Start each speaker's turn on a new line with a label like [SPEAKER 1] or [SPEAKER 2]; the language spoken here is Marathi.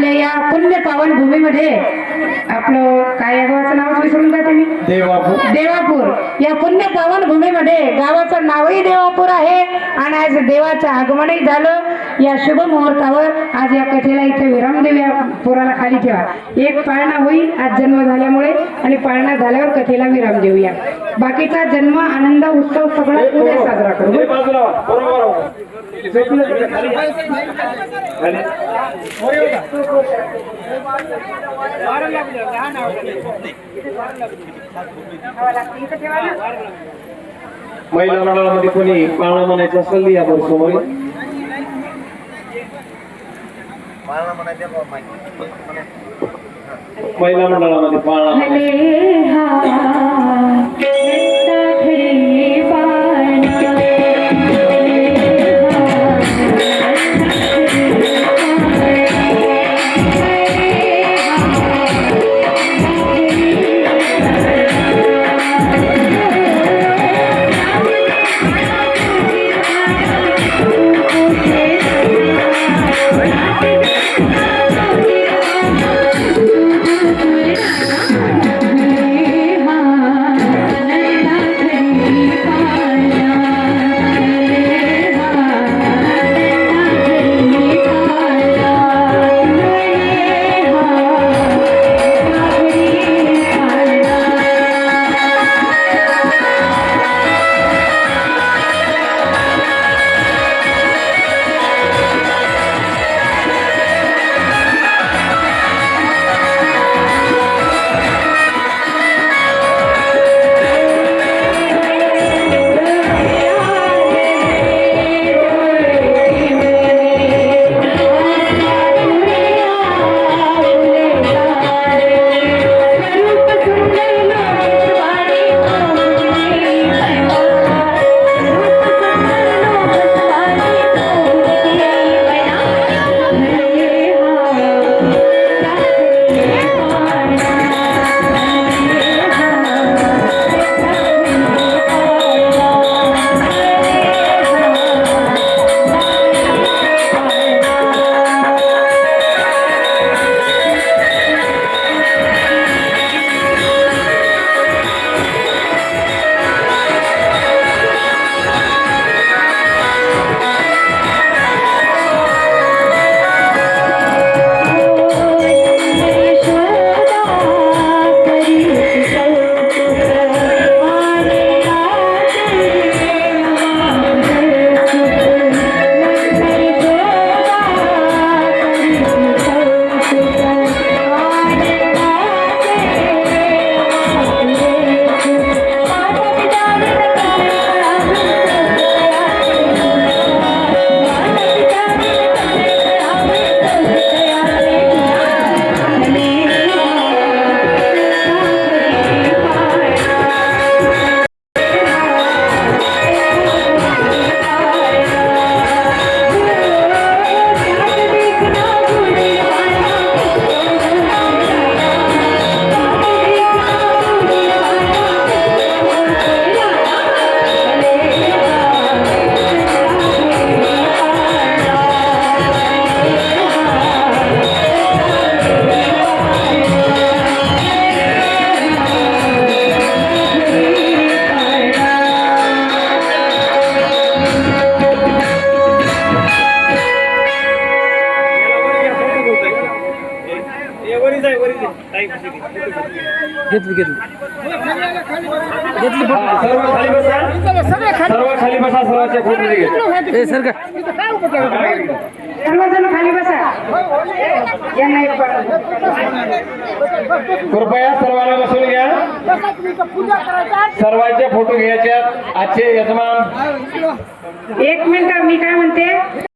[SPEAKER 1] आपल्या या पुण्य पावन भूमीमध्ये आपलं काय या गावाचं नाव विसरून जाते मी
[SPEAKER 2] देवापूर.
[SPEAKER 1] देवापूर. या पुण्य पावन भूमीमध्ये गावाचं नावही देवापूर आहे आणि आज देवाचं आगमनही झालं. या शुभ मुहूर्तावर आज या कथेला इथे विराम देऊ या पुराला खाली ठेवा. एक पाळणा होईल आज जन्म झाल्यामुळे आणि पाळणा झाल्यावर कथेला विराम देऊया. बाकीचा जन्म आनंद उत्सव सगळा साजरा करू.
[SPEAKER 2] महिला मंडळामध्ये कोणी पाळणा म्हणायचं असेल या बरं समोर ये. महिला मंडळामध्ये पाळणा
[SPEAKER 3] घेतली घेतली. घेतली
[SPEAKER 2] सर्व खाली बसा सर्व खाली बसा सर्वांच्या फोटो घे
[SPEAKER 3] ए सर का?
[SPEAKER 1] सर्वजण खाली बसा.
[SPEAKER 2] कृपया सर्वांना बसून घ्या. सर्वांचे फोटो घ्यायचे. आजचे यजमान.
[SPEAKER 1] एक मिनिट मी काय म्हणते?